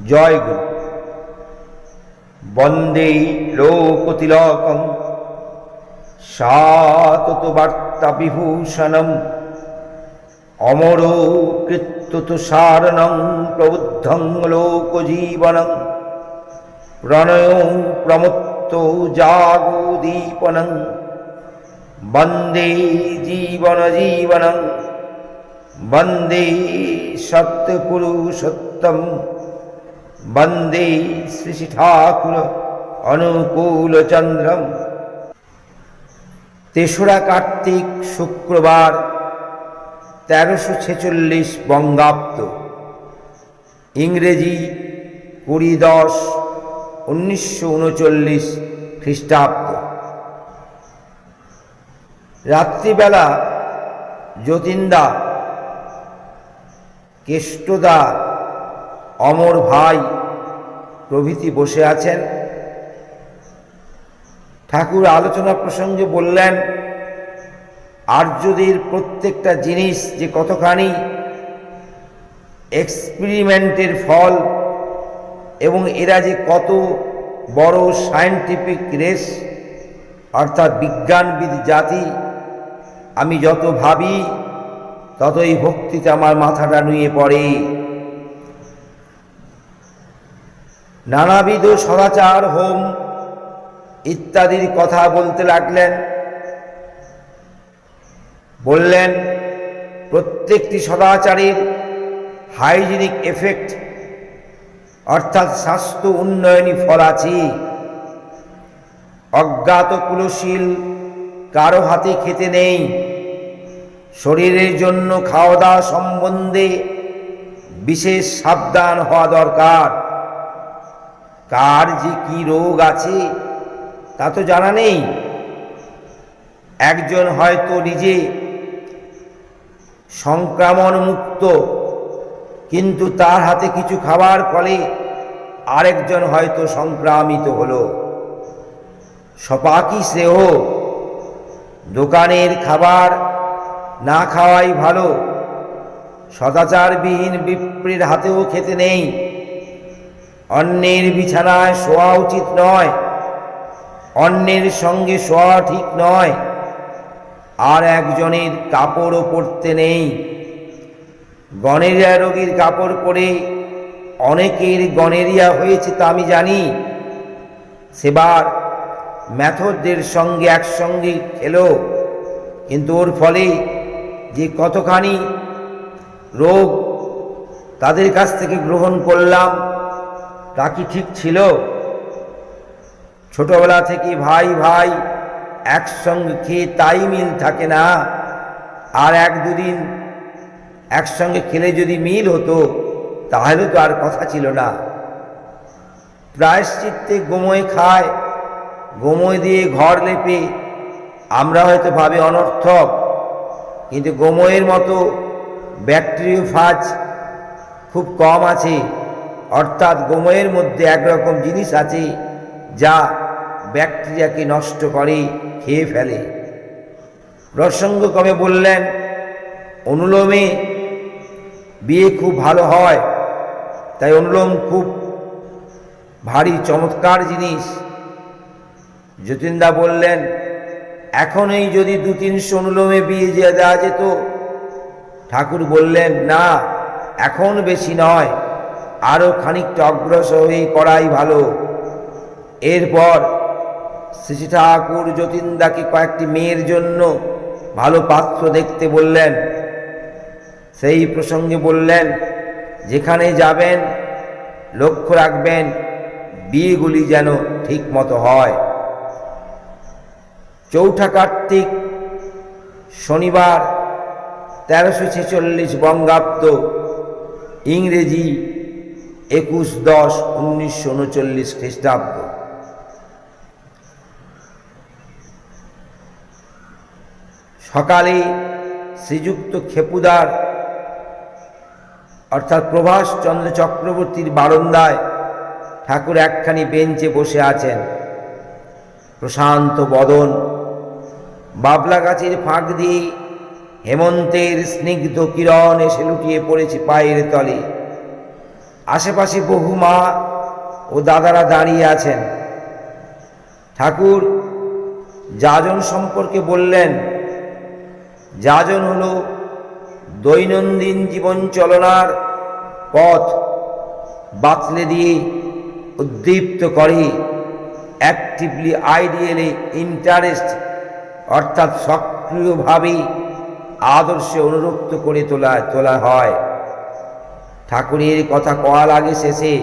জয় গুরু বন্দে লোকতিলকম সাতত বার্তা বিভূষণম অমর কৃত্যুত সারণং প্রবুদ্ধং লোকজীবনং প্রণয় প্রমত্ত জাগোদীপনং বন্দে জীবন জীবনং বন্দে সত্যপুরুষোত্তম। বন্দে শ্রী ঠাকুর অনুকূলচন্দ্রম তেসরা কার্তিক শুক্রবার, তেরোশো ছেচল্লিশ বঙ্গাব্দ। ইংরেজি কুড়ি দশ উনিশশো উনচল্লিশ খ্রিস্টাব্দ। রাত্রিবেলা যতীনদা কেষ্টদা অমর ভাই প্রভৃতি বসে আছেন। ঠাকুর আলোচনা প্রসঙ্গে বললেন, আর্যদের প্রত্যেকটা জিনিস যে কতখানি এক্সপেরিমেন্টের ফল এবং এরা যে কত বড় সায়েন্টিফিক রেস, অর্থাৎ বিজ্ঞানবিদ জাতি, আমি যত ভাবি ততই ভক্তিতে আমার মাথাটা নুয়ে পড়ে। নানাবিধ সদাচার হোম ইত্যাদির কথা বলতে লাগলেন। বললেন, প্রত্যেকটি সদাচারের হাইজিনিক এফেক্ট, অর্থাৎ স্বাস্থ্য উন্নয়নী ফল আছে। অজ্ঞাত কুলশীল কারও হাতে খেতে নেই। শরীরের জন্য খাওয়া দাওয়া সম্বন্ধে বিশেষ সাবধান হওয়া দরকার। কার যে কি রোগ আছে, তা তো জানা নেই। একজন হয়তো নিজে সংক্রমণ মুক্ত কিন্তু তার হাতে কিছু খাবার ফলে আরেকজন হয়তো সংক্রামিত হলো। সপাকি শ্রেয় দোকানের খাবার না খাওয়াই ভালো, সদাচারবিহীন বিপ্রের হাতেও খেতে নেই। অন্যের বিছানায় শোয়া উচিত নয়। অন্যের সঙ্গে শোয়া ঠিক নয়। আর একজনের কাপড়ও পরতে নেই। গনেরিয়া রোগীর কাপড় পরে অনেকের গনেরিয়া হয়েছে তা আমি জানি। সেবার ম্যাথরদের সঙ্গে একসঙ্গে খেলো, কিন্তু ওর ফলে যে কতখানি রোগ তাদের কাছ থেকে গ্রহণ করলাম তা কি ঠিক ছিল? ছোটবেলা থেকে ভাই ভাই একসঙ্গে খেয়ে তাই মিল থাকে না। আর এক দুদিন একসঙ্গে খেলে যদি মিল হতো, তাহলে তো আর কথা ছিল না। প্রায়শ্চিত্তে গোময় খায়, গোময় দিয়ে ঘর লেপে। আমরা হয়তো ভাবে অনর্থক, কিন্তু গোময়ের মতো ব্যাকটেরিওফাজ খুব কম আছে। অর্থাৎ গোময়ের মধ্যে একরকম জিনিস আছে যা ব্যাকটেরিয়াকে নষ্ট করে, খেয়ে ফেলে। প্রসঙ্গক্রমে বললেন? অনুলোমে বিয়ে খুব ভালো হয়, তাই অনুলোম খুব ভারী, চমৎকার জিনিস। যতীনদা বললেন, এখনই যদি দু তিনশো অনুলোমে বিয়ে যে দেওয়া যেত? ঠাকুর বললেন, না, এখন বেশি নয়। আরও খানিকটা অগ্রসর হয়ে করাই ভালো। এরপর শ্রী ঠাকুর যতীন্দাকে কয়েকটি মেয়ের জন্য ভালো পাত্র দেখতে বললেন। সেই প্রসঙ্গে বললেন, যেখানে যাবেন, লক্ষ্য রাখবেন, বিয়েগুলি যেন ঠিক মতো হয়। চৌঠা কার্তিক শনিবার তেরোশো ছেচল্লিশ বঙ্গাব্দ ইংরেজি একুশ দশ উনিশশো উনচল্লিশ খ্রিস্টাব্দ। সকালে শ্রীযুক্ত খেপুদার, অর্থাৎ প্রভাস চন্দ্র চক্রবর্তীর বারন্দায় ঠাকুর একখানি বেঞ্চে বসে আছেন। প্রশান্ত বদন বাবলা গাছের ফাঁক দিয়ে হেমন্তের স্নিগ্ধ কিরণ এসে লুটিয়ে পড়েছে পায়ের তলে। আশেপাশে বহু মা ও দাদারা দাঁড়িয়ে আছেন। ঠাকুর যাজন সম্পর্কে বললেন, যাজন হলো দৈনন্দিন জীবন চলনার পথ বাতলে দিয়ে উদ্দীপ্ত করে। অ্যাক্টিভলি আইডিয়ালি ইন্টারেস্ট অর্থাৎ সক্রিয়ভাবে আদর্শে অনুরক্ত করে তোলা তোলা হয়। ঠাকুরের কথা কয়া লাগে শেষে,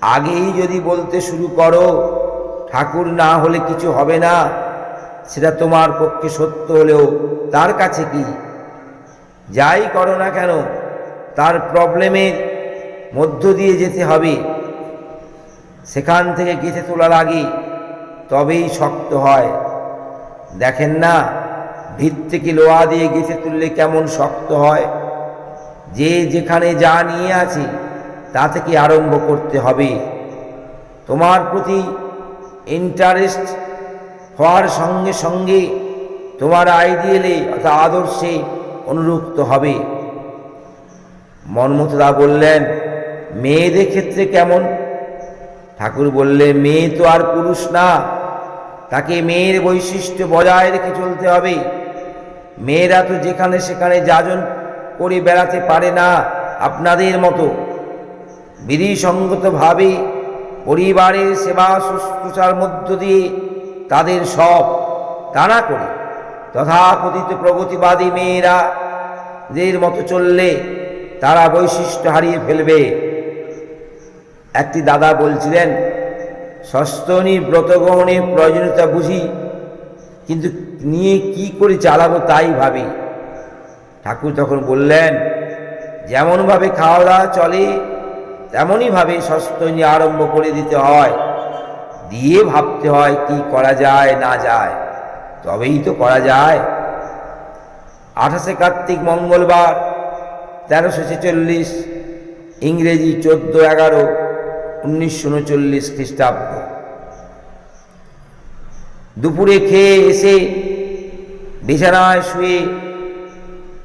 আগেই যদি বলতে শুরু করো, ঠাকুর না হলে কিছু হবে না, সেটা তোমার পক্ষে সত্য হলেও তার কাছে কি? যাই করো না কেন, তার প্রবলেমের মধ্য দিয়ে যেতে হবে। সেখান থেকে গেঁথে তোলা লাগে তবেই শক্ত হয়। দেখেন না ভিত থেকে লোহা দিয়ে গেঁথে তুললে কেমন শক্ত হয়? যে যেখানে যা নিয়ে আছে তা থেকে আরম্ভ করতে হবে? তোমার প্রতি ইন্টারেস্ট হওয়ার সঙ্গে সঙ্গে তোমার আইডিয়ালে অর্থাৎ আদর্শে অনুরুক্ত হবে। মনমতদা বললেন, মেয়েদের ক্ষেত্রে কেমন? ঠাকুর বললে মেয়ে তো আর পুরুষ না, তাকে মেয়ের বৈশিষ্ট্য বজায় রেখে চলতে হবে। মেয়েরা তো যেখানে সেখানে যাজন করে বেড়াতে পারে না। আপনাদের মতো বিধিসঙ্গতভাবে পরিবারের সেবা শুশ্রূষার মধ্য দিয়ে তাদের সব তারা করে তথাকথিত প্রগতিবাদী মেয়েরা দের মতো চললে তারা বৈশিষ্ট্য হারিয়ে ফেলবে। একটি দাদা বলছিলেন, সস্তনী ব্রতগ্রহণের প্রয়োজনীয়তা বুঝি, কিন্তু নিয়ে কি করে চালাবো তাই ভাবি। ঠাকুর তখন বললেন, যেমনভাবে খাওয়া দাওয়া চলে, তেমনইভাবে সস্তনী আরম্ভ করে দিতে হয়। দিয়ে ভাবতে হয় কি করা যায়, না যায়। তবেই তো করা যায়। আঠাশে কার্তিক মঙ্গলবার, তেরোশো ছেচল্লিশ, ইংরেজি চোদ্দ এগারো, উনিশশো উনচল্লিশ খ্রিস্টাব্দ। দুপুরে খেয়ে এসে বিছানায় শুয়ে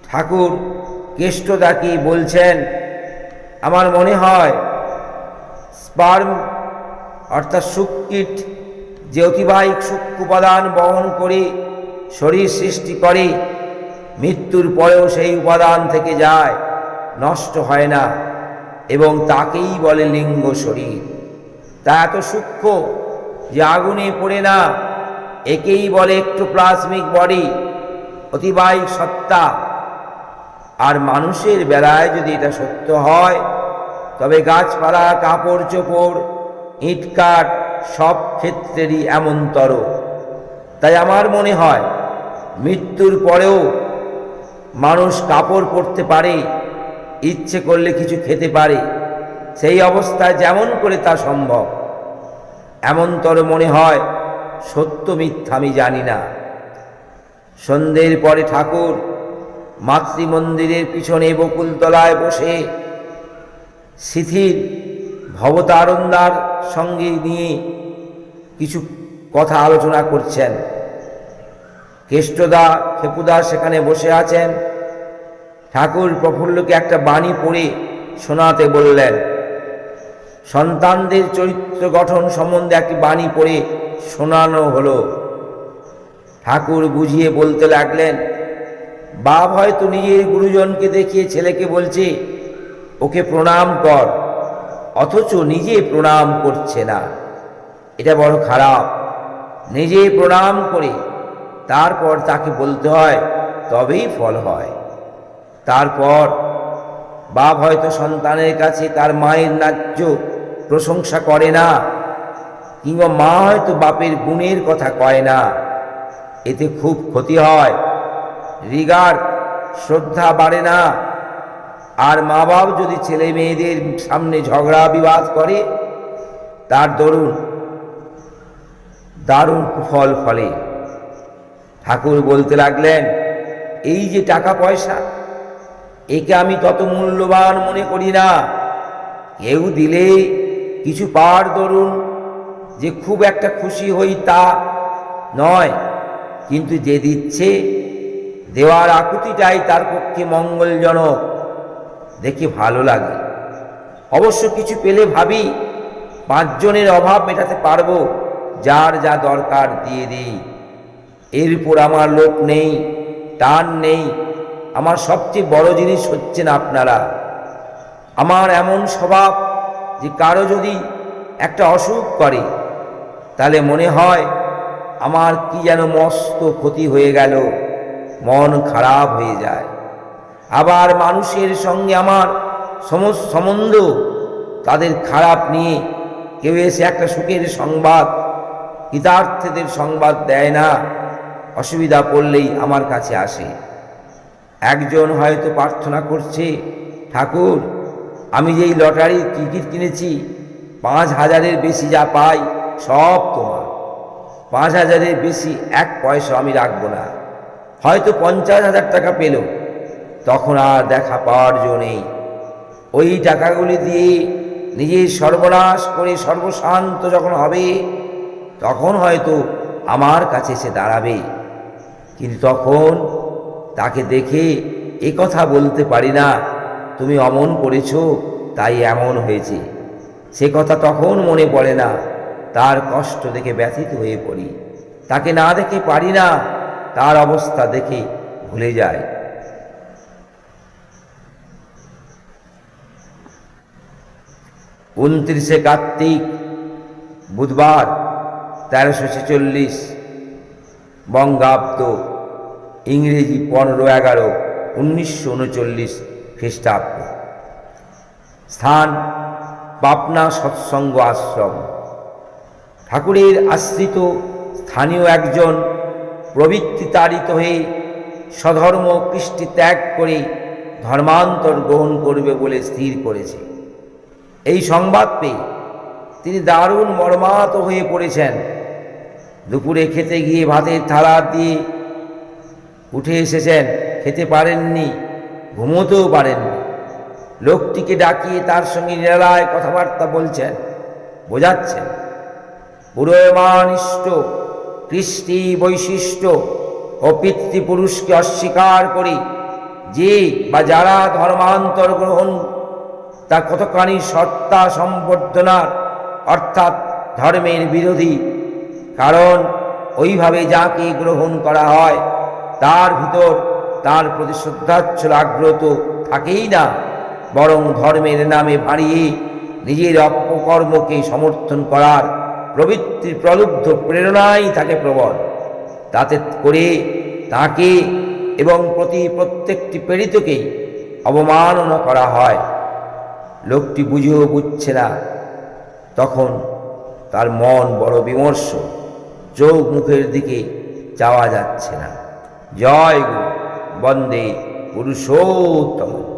ঠাকুর কেষ্টদাকে বলছেন? আমার মনে হয় স্পার্ম, অর্থাৎ সুকীট, যে অতিবাহিক সূক্ষ্ম উপাদান বহন করে, শরীর সৃষ্টি করে, মৃত্যুর পরেও সেই উপাদান থেকে যায়, নষ্ট হয় না, এবং তাকেই বলে লিঙ্গ শরীর। তা এত সূক্ষ্ম যে আগুনে পড়ে না, একেই বলে একটু প্লাজমিক বডি, অতিবাহিক সত্তা। আর মানুষের বেলায় যদি এটা সত্য হয়, তবে গাছপালা, কাপড় চোপড় ইটকাট সব ক্ষেত্রেরই এমনতর তাই আমার মনে হয়, মৃত্যুর পরেও মানুষ কাপড় পরতে পারে, ইচ্ছে করলে কিছু খেতে পারে, সেই অবস্থায় যেমন করে তা সম্ভব। এমনতর মনে হয়, সত্য মিথ্যা আমি জানি না। সন্ধ্যের পরে ঠাকুর মাতৃমন্দিরের পিছনে বকুলতলায় বসে শিথির ভবতারন্দার সঙ্গে নিয়ে কিছু কথা আলোচনা করছেন। কেষ্টদা, খেপুদা সেখানে বসে আছেন। ঠাকুর প্রফুল্লকে একটা বাণী পড়ে শোনাতে বললেন, সন্তানদের চরিত্র গঠন সম্বন্ধে একটি বাণী পড়ে শোনানো হলো। ঠাকুর বুঝিয়ে বলতে লাগলেন বাপ হয়তো নিজের গুরুজনকে দেখিয়ে ছেলেকে বলছে, ওকে প্রণাম কর। অথচ নিজে প্রণাম করছে না। এটা বড় খারাপ। নিজে প্রণাম করে তারপর তাকে বলতে হয়, তবেই ফল হয়। তারপর বাপ হয়তো সন্তানের কাছে তার মায়ের ন্যায্য প্রশংসা করে না, কিংবা মা হয়তো বাপের গুণের কথা কয় না। এতে খুব ক্ষতি হয়। রিগার্ড শ্রদ্ধা বাড়ে না। আর মা বাপ যদি ছেলে মেয়েদের সামনে ঝগড়া, বিবাদ করে, তার দরুন, দারুণ ফল ফলে। ঠাকুর বলতে লাগলেন, এই যে টাকা পয়সা, একে আমি তত মূল্যবান মনে করি না। কেউ দিলে কিছু পাওয়ার দরুন, যে খুব একটা খুশি হই তা নয়, কিন্তু যে দিচ্ছে দেওয়ার আকুতিটাই তার পক্ষে মঙ্গলজনক। দেখে ভালো লাগে। অবশ্য কিছু পেলে ভাবি, পাঁচজনের অভাব মেটাতে পারব, যার যা দরকার দিয়ে দিই। এরপর আমার লোক নেই, টান নেই। আমার সবচেয়ে বড় জিনিস হচ্ছেন আপনারা। আমার এমন স্বভাব যে কারও যদি একটা অসুখ করে, তাহলে মনে হয় আমার কি যেন মস্ত ক্ষতি হয়ে গেল। মন খারাপ হয়ে যায়। আবার মানুষের সঙ্গে আমার সম্বন্ধ তাদের খারাপ নিয়ে কেউ এসে একটা সুখের সংবাদ কৃতার্থদের সংবাদ দেয় না, অসুবিধা পড়লেই আমার কাছে আসে। একজন হয়তো প্রার্থনা করছে, ঠাকুর, আমি যেই লটারির টিকিট কিনেছি, পাঁচ হাজারের বেশি যা পাই সব তোমার। পাঁচ হাজারের বেশি এক পয়সা আমি রাখব না। হয়তো পঞ্চাশ হাজার টাকা পেল। তখন আর দেখা পাওয়ার জো নেই। ওই টাকাগুলি দিয়ে নিজের সর্বনাশ করে সর্বশান্ত যখন হবে, তখন হয়তো আমার কাছে সে দাঁড়াবে। কিন্তু তখন তাকে দেখে এ কথা বলতে পারি না, তুমি অমন করেছ, তাই এমন হয়েছে। সে কথা তখন মনে পড়ে না। তার কষ্ট দেখে ব্যথিত হয়ে পড়ি। তাকে না দেখে পারি না তার অবস্থা দেখে ভুলে যায়। উনত্রিশে কার্তিক, বুধবার, তেরোশো ছেচল্লিশ, বঙ্গাব্দ, ইংরেজি পনেরো এগারো, উনিশশো উনচল্লিশ খ্রিস্টাব্দ। স্থান পাবনা সৎসঙ্গ আশ্রম। ঠাকুরের আশ্রিত স্থানীয় একজন প্রবৃত্তি তাড়িত হয়ে স্বধর্ম কৃষ্টি ত্যাগ করে ধর্মান্তর গ্রহণ করবে বলে স্থির করেছে। এই সংবাদ পেয়ে তিনি দারুণ মর্মাহত হয়ে পড়েছেন। দুপুরে খেতে গিয়ে ভাতের থালা দিয়ে উঠে এসেছেন। খেতে পারেননি, ঘুমোতেও পারেননি। লোকটিকে ডাকিয়ে তার সঙ্গে নিরালায় কথাবার্তা বলছেন, বোঝাচ্ছেন পুরোয়মানিষ্ট কৃষ্টি বৈশিষ্ট্য ও পিতৃপুরুষকে অস্বীকার করে। যে বা যারা ধর্মান্তর গ্রহণ, তা কতখানি সত্তা সম্বর্ধনার, অর্থাৎ ধর্মের বিরোধী। কারণ ওইভাবে যাকে গ্রহণ করা হয়, তার ভিতর তার প্রতি শ্রদ্ধাচ্ছল আগ্রহ তো থাকেই না। বরং ধর্মের নামে বাড়িয়ে নিজের অপকর্মকে সমর্থন করার প্রবৃত্তির প্রলুব্ধ প্রেরণাই থাকে প্রবল। তাতে করে তাকে এবং প্রতি প্রত্যেকটি প্রেরিতকেই অবমাননা করা হয়। লোকটি বুঝেও বুঝছে না। তখন তার মন বড় বিমর্ষ। চোখ মুখের দিকে যাওয়া যাচ্ছে না। জয় গুরু। বন্দে পুরুষোত্তম